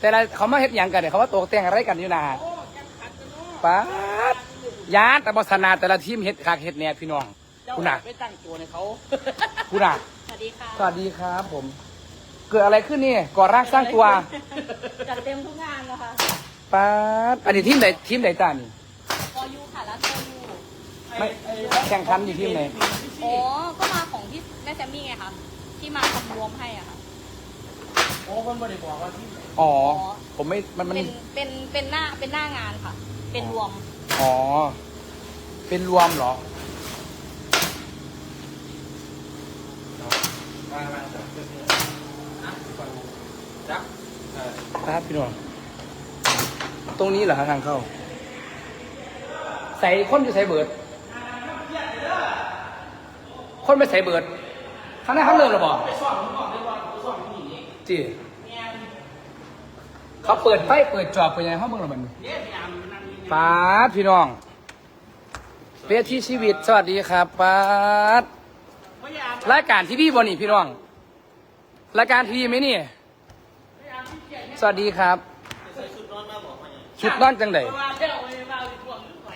แต่ละเขามาเฮ็ดหยังกันเนี่ยเขาว่าตกแต่งอะไรกันอยู่นาป๊าดยานแต่บอสนาแต่ละทีมเฮ็ดคากเฮ็ดแหน่พี่น้องเจ้าคุณน่ะไปตั้งตัวในเขาคุณน่ะสวัสดีค่ะสวัสดีครับผม เกิดอะไรขึ้นนี่ก่อร่างสร้างตัวจัดเต็มทุกงานนะคะป๊าดอันนี้ทีมไหนทีมไหนจ้านี่พอยูค่ะแล้วโซยูไม่แข่งขันอยู่ทีมไหนอ๋อก็มาของที่แม่แซมมี่ไงคะที่มาทำรวมให้อะค่ะโอ้คนไม่ได้บอกว่าที่ไหนอ๋อ ผมไม่ มันมัน เป็นเป็นเป็นหน้าเป็นหน้างานค่ะ เป็นรวมอ๋อ เป็นรวมเหรอครับพี่น้องตรงนี้เหรอครับทางเข้า ใส่คนจะใส่เบิร์ดคนไม่ใส่เบิร์ดข้างหน้าเขาเริ่มแล้วบอกจี เขาเปิดไฟเปิดจอบเปิดยังไงห้องเมืองละมันป้าดพี่น้องเวทีชีวิตสวัสดีครับป้าดรายการที่พี่บอนี่พี่น้องรายการทีวีไหมนี่ สวัสดีครับชุดนอนจังไดมาเที่ยวไปมาไปทวงนึกไป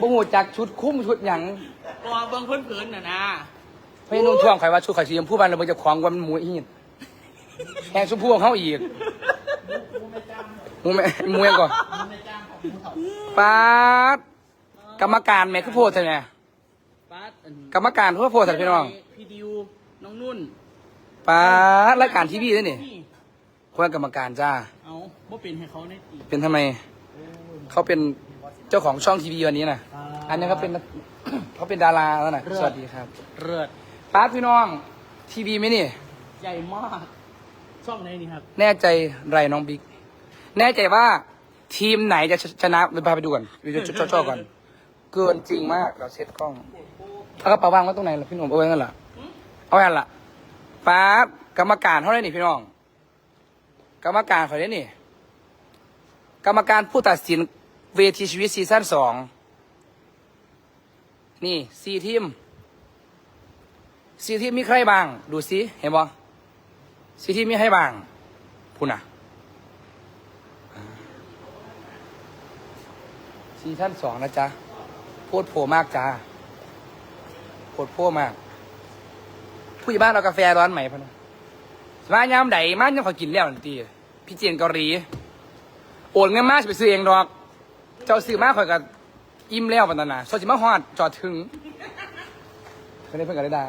บ่หูจักชุดคุ้มชุดหยังตัวเบิ้งเพื่อนเพื่อนน่ะนะไม่นุ่งท่วงใครว่าชุดข่อยสีชมพูบ้านเราเบิ่งเจะของว่ามันหมูอีด แหงชมพูของเขาอีกหมูแม่หมูยังก่อนป๊าดกรรมการแม่คือโพดใช่ไหมป้าดอันกรรมการเพื่อโพดใส่พี่น้องพี่ดิวน้องนุ่นป๊าดรายการทีวีด้วยนี่นี่คนละกรรมการจ้า เอาบ่เป็นให้เขาในตีเป็นทำไม เขาเป็นเจ้าของช่องทีวีวันนี้นะอันนี้เขาเป็นเขาเป็นดาราแล้วนะสวัสดีครับ เลิศป๊าดพี่น้องทีวีไหมนี่ ใหญ่มาก ช่องไหนนี่ครับแน่ใจไรน้องบิ๊ก แน่ใจว่าทีมไหนจะชชนะไปพาไปดูก่อนไปดูช่อๆก่อน เกินจริงมากเราเซ็ตกล้องเอากระเป๋าวางไว้ตรงไหนล่ะพี่หนุ่มเอาไว้นั่นล่ะเอาไว้นั่นล่ะป๊าบกรรมการเท่าไหร่นี่พี่น้อง กรรมการขอได้นี่ กรรมการผู้ตัดสินเวทีชีวิตซีซั่นสองนี่สี่ทีมสี่ทีมมีใครบ้าง ดูสิเห็นบ่ สี่ทีมมีใครบ้างพูน่ะซีซั่นสองนะจ๊ะโพดโผมากจ้าโพดโพมาก ผู้ใหญ่บ้านเอากาแฟร้อนไหมพะนะมายามใดมายามขากินแล้วตีพี่เจียนเกาหลีโอนเงินมาสิไปซื้อเองดอก เจ้าซื้อมาข่อยกับอิ่มแล้วปันนาสดสิมาฮอดจอดถึงไม่ได้เพิ่งกันได้ดา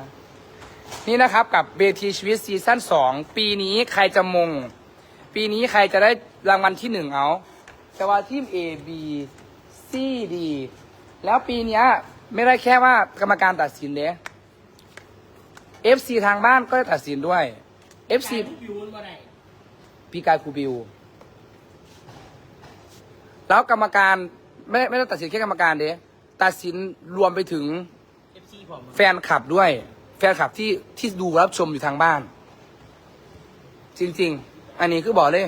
นี่นะครับกับเวทีชีวิตซีซั่นสองปีนี้ใครจะมง ปีนี้ใครจะได้รางวัลที่หนึ่งเอา แต่ว่าทีม A B C D แล้วปีเนี้ยไม่ได้แค่ว่ากรรมการตัดสินเด้ FC ทางบ้านก็ได้ตัดสินด้วย FC บิวมันบ่ได้พี่กายครูบิว แล้วกรรมการไม่ไม่ได้ตัดสินแค่กรรมการเด้ตัดสินรวมไปถึงเอฟซีผมแฟนคลับด้วย แฟนคลับที่ที่ดูรับชมอยู่ทางบ้าน จริง ๆ อันนี้คือบอกเลย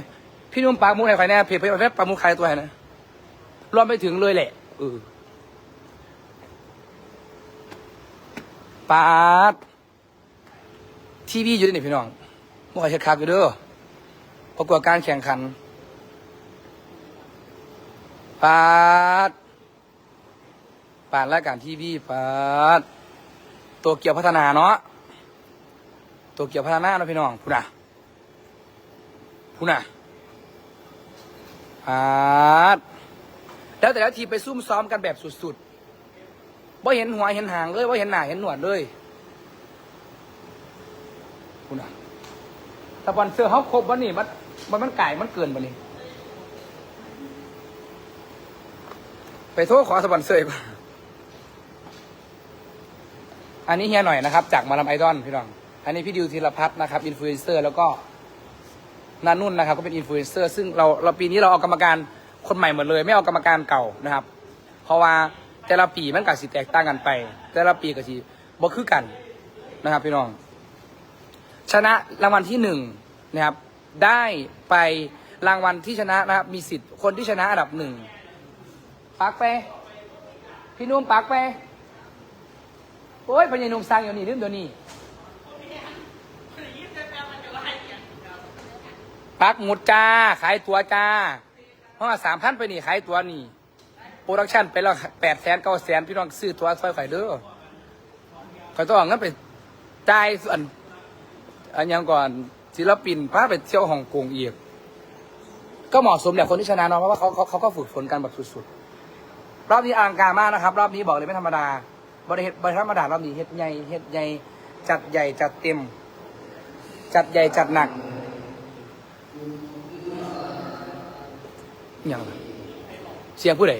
พี่นุ่มปากมุกไหนใครแน่เพจเพจเพจปากมุกใครตัวไหนนะรวมไปถึงเลยแหละเออปาดทีวีอยู่ด้วยนี่พี่น้องมุกใครเช็ดคักอยู่เด้อประกวดการแข่งขันปาดปาดรายการทีวีปาด ตัวเกี่ยวพัฒนาเนาะตัวเกี่ยวพัฒนาเนาะพี่น้องพูดนะพูดนะอาแล้วแต่ละทีไปซุ่มซ้อมกันแบบสุดๆว่าเห็นหัวเห็นหางเลยว่าเห็นหน้าเห็นหนวดเลยพูดนะสปอนเซอร์เขาครบวันนี้มันมันมันไก่มันเกินวันนี้ ไปโทษขอสปอนเซอร์อีกว่า อันนี้เฮียหน่อยนะครับ จากมาลำไอดอลพี่น้อง อันนี้พี่ดิวธีรพัฒน์นะครับอินฟลูเอนเซอร์แล้วก็นานุ่นนะครับ ก็เป็นอินฟลูเอนเซอร์ซึ่งเราเราปีนี้เราเอากรรมการคนใหม่หมดเลย ไม่เอากรรมการเก่านะครับ เพราะว่าแต่ละปีมันก็สิแตกต่างกันไป แต่ละปีก็สิบ่คือกันนะครับพี่น้อง ชนะรางวัลที่หนึ่งนะครับ ได้ไปรางวัลที่ชนะนะครับ มีสิทธิ์คนที่ชนะอันดับหนึ่งปักไป พี่นุ่มปักไป โอ้ยพญานุมสร้างอยู่นี่ลืมเดี๋ยวนี้ปักหมุดจ้า ขายตัวจ้าเพราะว่าสามพันไปนี่ขายตัวนี่โปรดักชั่นไปแล้วแปดแสนเก้าแสนพี่น้องซื้อตัวซอยไข่เด้อข่อยต้องเอาเงินไปจ่ายส่วนอันยังก่อนศิลปินพาไปเที่ยวฮ่องกงอีก ก็เหมาะสมแหละคนที่ชนะเนาะเพราะว่าเขาเขาเขาก็ฝึกฝนกันแบบสุดๆ รอบนี้อลังการมากนะครับ รอบนี้บอกเลยไม่ธรรมดา บริเฮ็ดบริธรรมดาเรอบนี้เฮ็ดใหญ่เฮ็ดใหญ่จัดใหญ่จัดเต็ม จัดใหญ่จัดหนักอย่างเสียงผู้ใด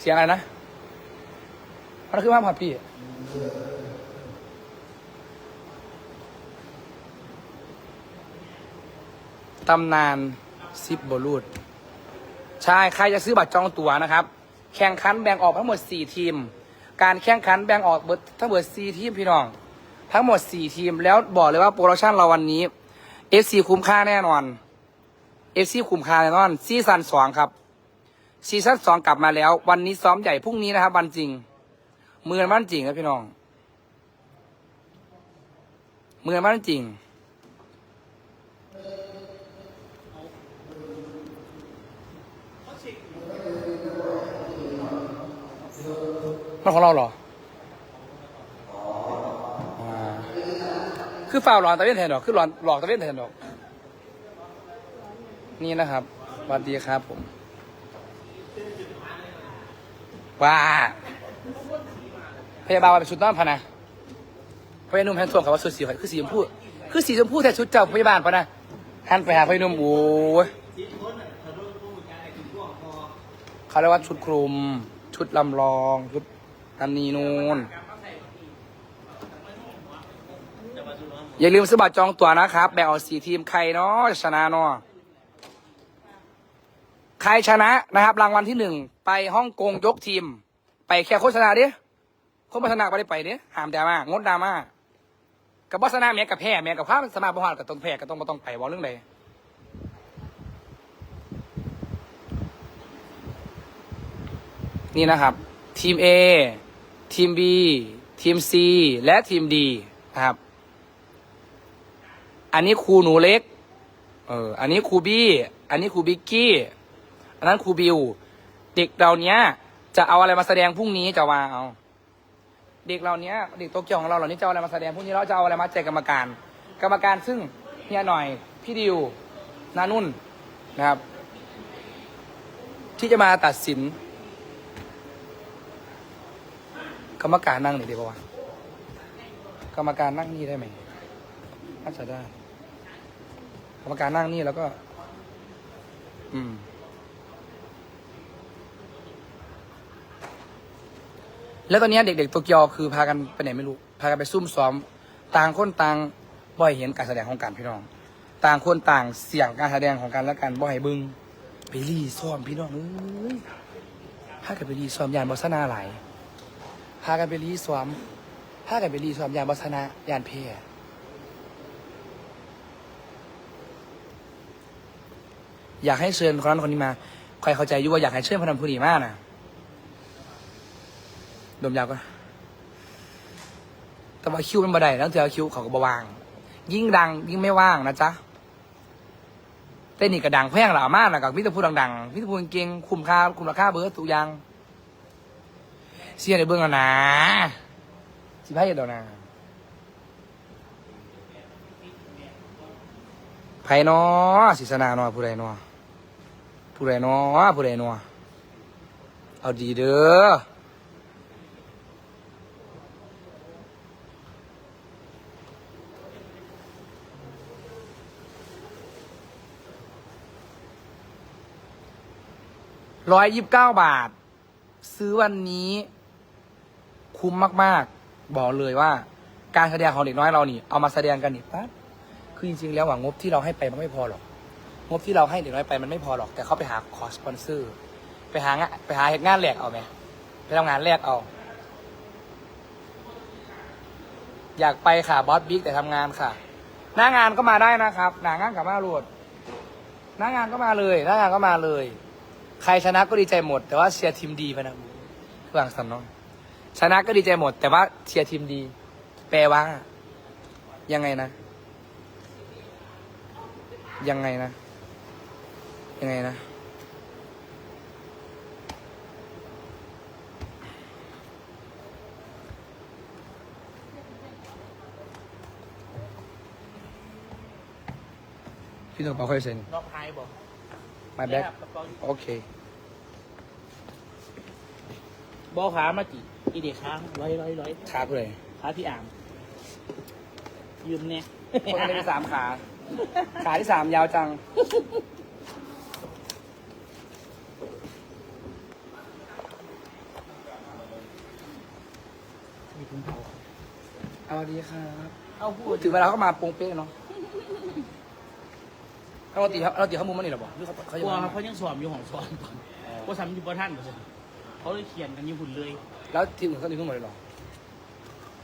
เสียงอะไรนะมันคือว่าพอพี่ตำนานซิบบอลูด ใช่ ใครจะซื้อบัตรจองตั๋วนะครับ แข่งขันแบ่งออกทั้งหมด 4 ทีม การแข่งขันแบ่งออกทั้งหมด 4 ทีมพี่น้อง ทั้งหมด 4 ทีม แล้วบอกเลยว่าโปรดักชันเราวันนี้ FC คุ้มค่าแน่นอน FC คุ้มค่าแน่นอนซีซั่น2ครับซีซั่น2กลับมาแล้ว วันนี้ซ้อมใหญ่พรุ่งนี้นะครับวันจริงมือมันจริงครับพี่น้องมือมันจริง มันของเราเหรอคือฝ่าวหลอนตะเวนแทนดอก คือหลอนหลอกตะเวนแทนดอก นี่นะครับสวัสดีครับผมว้าพยาบาลมาเป็นชุดน้อนพะนะพยานุ่มแฮนส่งกับว่าสุดสีคือสีชมพูคือสีชมพูแต่ชุดเจ้าพยาบาลปะนะหันไปหาพยานุ่มโอ้ยเขาเรียกว่าชุดคลุม ชุดลำลองชุด อันนีนูนอย่าลืมซื้อบัตรจองตั๋วนะครับแบ่งออกสี่ทีมใครเนาะชนะเนาะใครชนะนะครับ รางวัลที่หนึ่งไปฮ่องกงยกทีม ไปแค่โฆษณาดิโฆษณาไปได้ไปดิห้ามดราม่างดดราม่ากับโฆษณาแม้กับแพ้แม้กับภาพสมาร์ทบอลกับต้องแพ้ก็ต้องมาต้องไปบอกเรื่องใดนี่นะครับ ทีม A ทีม B ทีม C และทีม D นะครับ อันนี้ครูหนูเล็ก เออ อันนี้ครูบี้ อันนี้ครูบิ๊กกี้ อันนั้นครูบิว เด็กเราเนี้ย จะเอาอะไรมาแสดงพรุ่งนี้จะว่าเอา เด็กเราเนี้ย เด็กโตเกียวของเราเหล่านี้จะเอาอะไรมาแสดงพรุ่งนี้เราจะเอาอะไรมาแจกกรรมการ กรรมการซึ่งเฮียหน่อย พี่ดิว นานุ่นนะครับ ที่จะมาตัดสิน กรรมการนั่งนี่ดีป่าวะกรรมการนั่งนี่ได้ไหมน่าจะได้ กรรมการนั่งนี่แล้วก็ อืม แล้วตอนนี้เด็กๆโตเกียวคือพากันไปไหนไม่รู้ พากันไปซุ่มซ้อม ต่างคนต่างบ่อยเห็นการแสดงของการพี่น้อง ต่างคนต่างเสี่ยงการแสดงของกันและกันบ่อยบึงไปรีซ้อมพี่น้องเอ้ยพากันไปรีซ้อมยานบอสนาหลาย พากันไปรีซ้อมพากันไปรีซ้อมยานบอสนายานเพอยากให้เชิญคนนั้นคนนี้มา ใครเข้าใจอยู่ว่าอยากให้เชิญพนันผู้ดีมากนะดมยาวก็แต่ว่าคิวมันบ่ได้แล้วเธอคิวเขาก็บ่วาง ยิ่งดัง ยิ่งไม่ว่างนะจ๊ะเต้นนี่ก็ดังแพ่งหล่ามากนะกับมิตรพูดดังๆมิตรพูดเก่งๆคุ้มค่าคุ้มราคาเบิร์ดทุย่าง เสียในเบื้องแล้วนะสิพายเดี๋ยวนะไผนาะศิษนานาะผู้ใดนาะผู้ใดนาะผู้ใดนาะเอาดีเด้อร้อยยิบเก้าบาท ซื้อวันนี้ คุ้มมาก ๆ บอกเลยว่า การแสดงของเด็กน้อยเรานี่ เอามาแสดงกันนี่ปั๊บคือจริงๆแล้วอะงบที่เราให้ไปมันไม่พอหรอก งบที่เราให้เด็กน้อยไปมันไม่พอหรอก แต่เขาไปหาคอสปอนเซอร์ ไปหางานไปหาเหตุงานแลกเอาไหมไปทำงานแลกเอา อยากไปค่ะบอสบิ๊กแต่ทำงานค่ะ หน้างานก็มาได้นะครับ หน้างานกับมาโหลดหน้างานก็มาเลยหน้างานก็มาเลย ใครชนะก็ดีใจหมด แต่ว่าเชียร์ทีมดีไปนะเพื่อนสำน้อง ชนะก็ดีใจหมด แต่ว่าเชียร์ทีมดี แปลว่า ยังไงนะ ยังไงนะ ยังไงนะ พี่ต้องกระเป๋าค่อยเซ็น นอกไฮบอก my bag กระเป๋าโอเค บอขามาจี อีเด็กค้างร้อยร้อยร้อยขาเพื่อขาพี่อ่างยืมเนี่ยคนละเป็นสามขา ขาที่สามยาวจัง มีถุงเท้าเอาดีครับเอาพูพูดดถึงเวลาเขามาโปรงเป๊ะเนาะเราตีเราตีข้อมูลมันนี่หรอบอกหรือเขาเขากจะลัวมาครับเขายังสอบอยู่ของสอนก่อนว่าทำอยู่ประท่านก่อนเขาเลยเขียนกันอยู่หุ่นเลย แล้วทีมอื่นเขาตีขึ้นหมดเลยเหรอ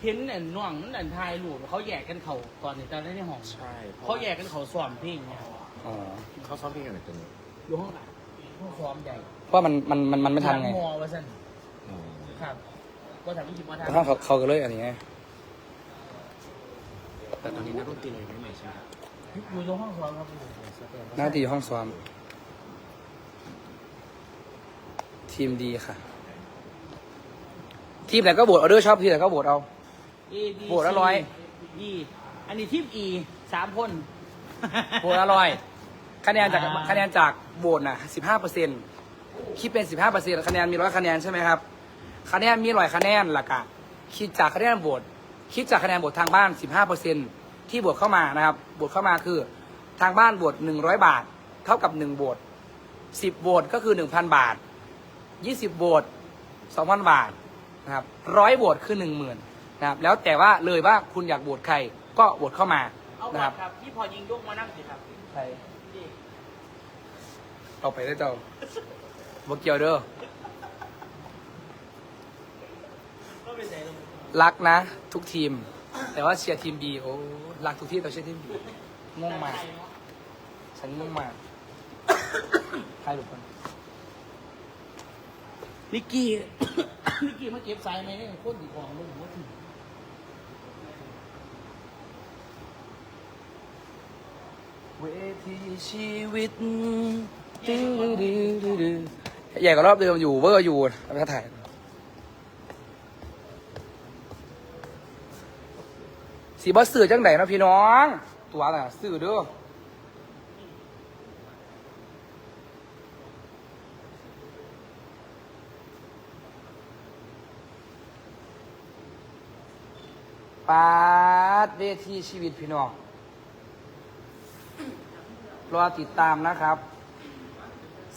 เห็นอันน่วงนั่นทายรูปเขาแยกกันเขาตอนนี้ตอนนี้ในห้องใช่เพราะเขาแยกกันเขาซ้อมเพลงเนี่ยอ๋อเขาซ้อมเพลงอะไรตัวนี้อยู่ห้องหลังห้องซ้อมใหญ่เพราะมันมันมันมันไม่ทันไงหลัมอว่าสั้นอืมครับว่าทำไม่คิดว่าทันแต่ถ้าเขาเขาก็เลยอันนี้ไงแต่ตอนนี้นักดนตรีอะไรไม่ใหม่ใช่ไหมอยู่ตรงห้องซ้อมครับหน้าตีห้องซ้อมทีมดีค่ะ ทีมไหนก็โหวตเอาเดอร์ชอบทีมไหนก็โหวตเอาเอบีโหวตละร้อยดีอันนี้ทีมอีสามคน โหวตอร่อย คะแนนจากอ่า คะแนนจากโหวตน่ะสิบห้าเปอร์เซ็นคิดเป็นสิบห้าเปอร์เซ็นคะแนนมีร้อยคะแนนใช่ไหมครับ คะแนนมีร้อยคะแนนหลักอะคิดจากคะแนนโหวตคิดจากคะแนนโหวตทางบ้านสิบห้าเปอร์เซ็นที่โหวตเข้ามานะครับโหวตเข้ามาคือทางบ้านโหวตหนึ่งร้อยบาท เท่ากับหนึ่งโหวตสิบโหวตก็คือหนึ่งพันบาทยี่สิบโหวตสองพันบาท นะครับร้อยโหวตคือหนึ่งหมื่นนะครับแล้วแต่ว่าเลยว่าคุณอยากโหวตใครก็โหวตเข้ามาเอานะก่คอรันบครับที่พอยิงยกมานั่งสิครับใครนี่เอาไปได้เจ้าบกเกียวเด้อก็เป็นไหนลงรักนะ ทุกทีม แต่ว่าเชียร์ทีมบีโอ้รักทุกทีมแต่เชียร์ทีมบีงงมาก ฉันงงมากใครหลุดคน นิกกี้ นิกกี้มาเก็บสายไหมเนี่ยโคตรดีของเลยผมว่าถึงเวทีชีวิตดื้อดื้อดื้อดื้อใหญ่กว่ารอบเดิมอยู่เวอร์อยู่แล้วก็ถ่ายสีบอสสื่อจังไหนนะพี่น้อง ตัวน่ะสื่อเด้อ ปาดเวทีชีวิตพี่น้อง รอติดตามนะครับ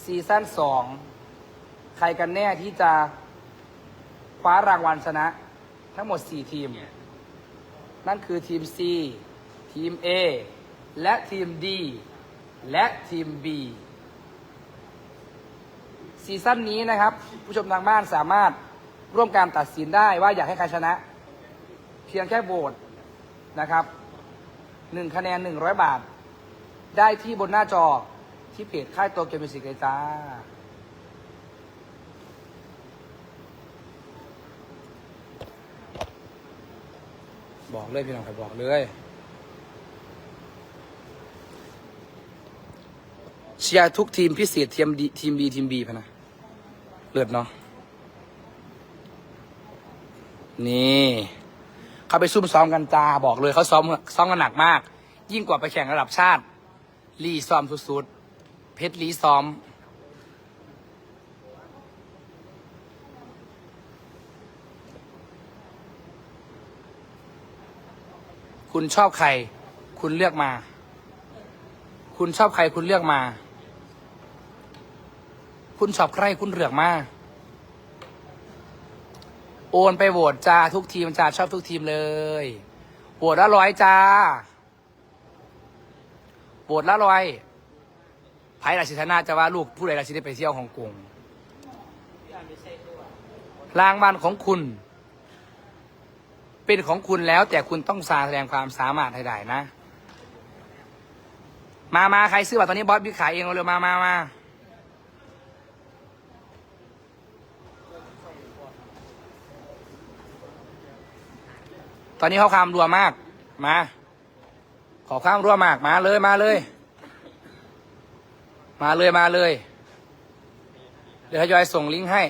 ซีซั่นสอง ใครกันแน่ที่จะคว้ารางวัลชนะ ทั้งหมด 4 ทีม นั่นคือทีม C ทีม A และทีม D และทีม B ซีซั่นนี้นะครับ ผู้ชมทางบ้านสามารถร่วมการตัดสินได้ว่าอยากให้ใครชนะ พียงแค่โหวตนะครับหนึ่งคะแนนหนึ่งร้อยบาท ได้ที่บนหน้าจอที่เพจค่ายตัวเกมมิวสิกเลยจ้า บอกเลยพี่น้องครับบอกเลยเชียร์ทุกทีมพิเศษทีมดีทีมบีทีมบีพะนะเลือดเนาะนี่ เขาไปซุ่มซ้อมกันจ้าบอกเลยเขาซ้อมซ้อมกันหนักมาก ยิ่งกว่าไปแข่งระดับชาติ ลีซ้อมสุดๆ เพชรลีซ้อม คุณชอบใคร คุณเลือกมา คุณชอบใครคุณเลือกมา คุณชอบใครคุณเลือกมา โอนไปโหวตจ้าทุกทีมจ้าชอบทุกทีมเลยโหวตละร้อยจ้าโหวตละร้อยไผ่ราชินาจะว่าลูกผู้ใดราชิตได้ไปเที่ยวฮ่องกงรางวัลของคุณ เป็นของคุณแล้วแต่คุณต้องสาแสดงความสามารถให้ได้นะ มามาใครซื้อบัตรตอนนี้บอสบิ๊กขายเองเร็วมามามา ตอนนี้เขาความรัวมาก มา ขอความรัวมากมาเลยมาเลย มาเลยมาเลย เดี๋ยวทยอยส่งลิงก์ให้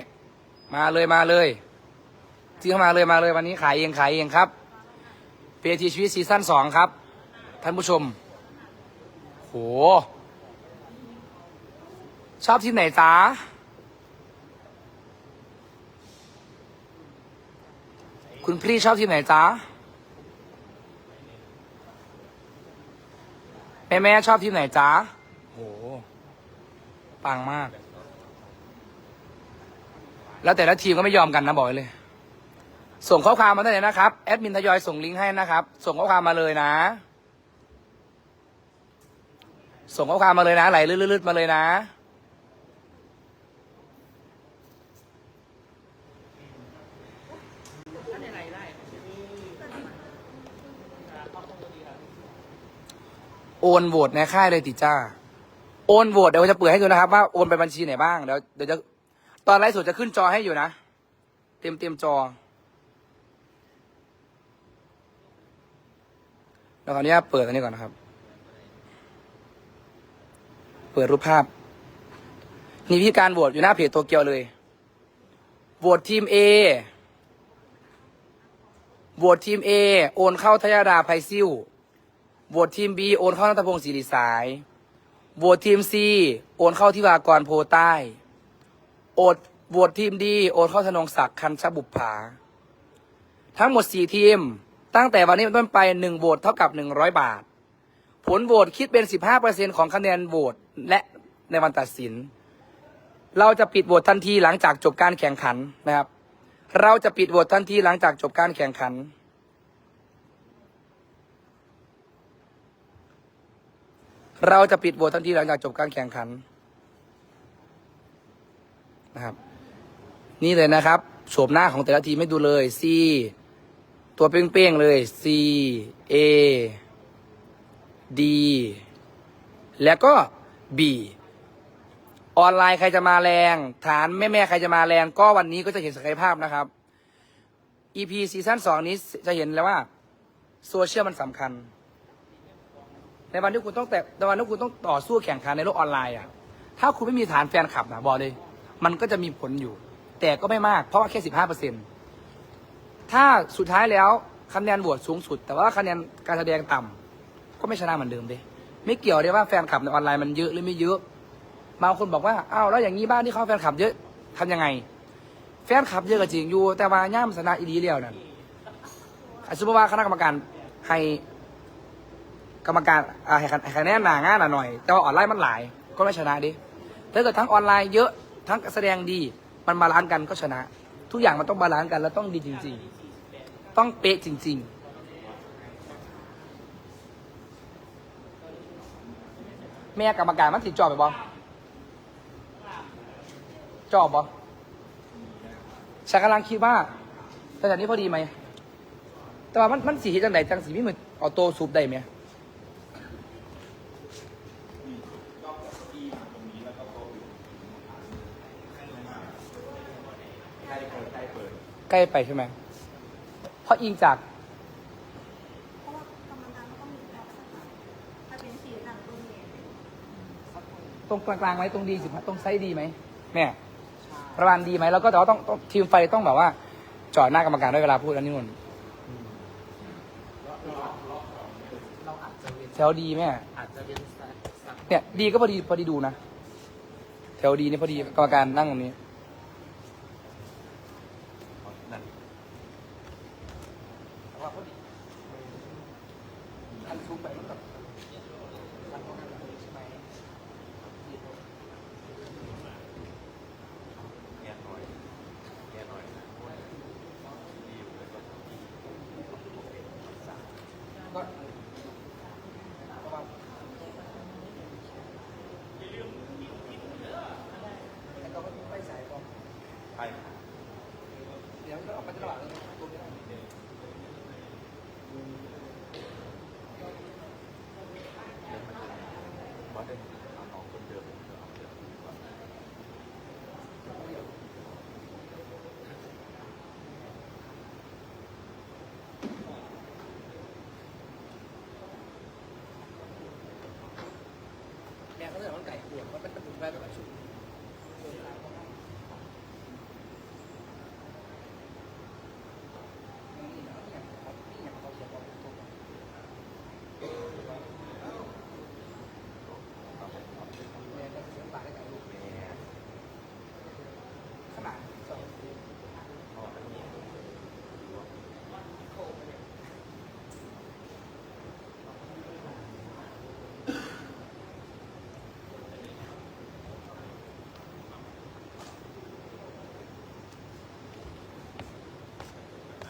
มาเลยมาเลยซื้อเข้ามาเลยมาเลยวันนี้ขายเองขายเองครับเปียทีชีวิตซีซั่นสองครับ ท่านผู้ชม โห ชอบทีมไหนจ๊ะคุณพี่ชอบทีมไหนจ๊ะ แม่แม่ชอบทีมไหนจ๊ะโหปังมาก แล้วแต่ละทีมก็ไม่ยอมกันนะบอกไว้เลย ส่งข้อความมาได้เลยนะครับ แอดมินทยอยส่งลิงก์ให้นะครับ ส่งข้อความมาเลยนะ ส่งข้อความมาเลยนะไหลลื่นๆมาเลยนะ โอนโหวตในค่ายเลยติจ้า โอนโหวตเดี๋ยวจะเปิดให้ดูนะครับ ว่าโอนไปบัญชีไหนบ้างเดี๋ยวเดี๋ยวจะตอนไลฟ์สดจะขึ้นจอให้อยู่นะ เต็มเต็มจอแล้วคราวนี้เปิดอันนี้ก่อนนะครับ เปิดรูปภาพ นี่พี่การโหวตอยู่หน้าเพจโตเกียวเลย โหวตทีม A โหวตทีม A โอนเข้าทยาดาไพซิล วตทีม B โอนเข้านัตพงศ์ศรีริสายโหวตทีม C โอนเข้าที่วากรโพใต้โอดโหวตทีมดีโอนเข้าธนงศักดิ์คันชบุปผา ทั้งหมด4ทีม ตั้งแต่วันนี้เป็นต้นไป1โหวตเท่ากับ100บาท ผลโหวตคิดเป็น15%ของคะแนนโหวตและในวันตัดสิน เราจะปิดโหวตทันทีหลังจากจบการแข่งขันนะครับ เราจะปิดโหวตทันทีหลังจากจบการแข่งขัน เราจะปิดโหวตทันทีหลังจากจบการแข่งขันนะครับ นี่เลยนะครับโฉมหน้าของแต่ละทีมให้ดูเลย C ตัวเป้งๆเลย C A D แล้วก็ B ออนไลน์ใครจะมาแรง ฐานแม่ๆใครจะมาแรง ก็วันนี้ก็จะเห็นศักยภาพนะครับ EP ซีซั่นสองนี้จะเห็นแล้วว่า โซเชียลมันสำคัญ ในวันที่คุณต้องแต่ในวันที่คุณต้องต่อสู้แข่งขันในโลกออนไลน์อะถ้าคุณไม่มีฐานแฟนคลับนะบอกเลย มันก็จะมีผลอยู่ แต่ก็ไม่มากเพราะว่าแค่สิบห้าเปอร์เซ็นถ้าสุดท้ายแล้วคะแนนโหวตสูงสุด แต่ว่าคะแนนการแสดงต่ำก็ไม่ชนะเหมือนเดิมเด้ไม่เกี่ยวได้ว่าแฟนคลับในออนไลน์มันเยอะหรือไม่เยอะบางคนบอกว่าอ้าวแล้วอย่างนี้บ้านที่เขาแฟนคลับเยอะทำยังไง แฟนคลับเยอะก็จริงอยู่ แต่ว่าย่ามชนะอีดีเดียวนั่นอสมมติว่าคณะกรรมการให้ กรรมการอ่าให้คะให้คะแนนหนางานหน่อย แต่ว่าออนไลน์มันหลายก็ไม่ชนะดิถ้าเกิดทั้งออนไลน์เยอะทั้งแสดงดีมันบาลานซ์กันก็ชนะ ทุกอย่างมันต้องบาลานซ์กันแล้วต้องดีจริง ๆ ต้องเป๊ะจริง ๆแม่กรรมการมันติจอบไปบอจอบบอฉันกำลังคิดว่าแต่จากนี้พอดีไหม แต่ว่ามันมันสีจังไหนจังสีไม่เหมือนเอาโต้ซูปได้ไหม ล้ไปใช่ไหม เพราะอิงจาก เพราะว่ากรรมการก็ต้องมีความถ้าเป็นสีหนังตรงนี้ตรงกลางๆไหมตรงดีสิตรงไซส์ดีไหมแม่ประมาณดีไหมแล้วก็แต่ว่าต้องต้องทีมไฟต้องแบบว่าจอดหน้ากรรมการด้วยเวลาพูดอันนี้นุ่นแถวดีแม่อาจจะเป็นสักสักเนี่ย ดีก็พอดีพอดีดูนะ แถวดีนี่พอดีกรรมการนั่งตรงนี้ ไก่เกลี่ยว่ามันเป็นแวดประชุม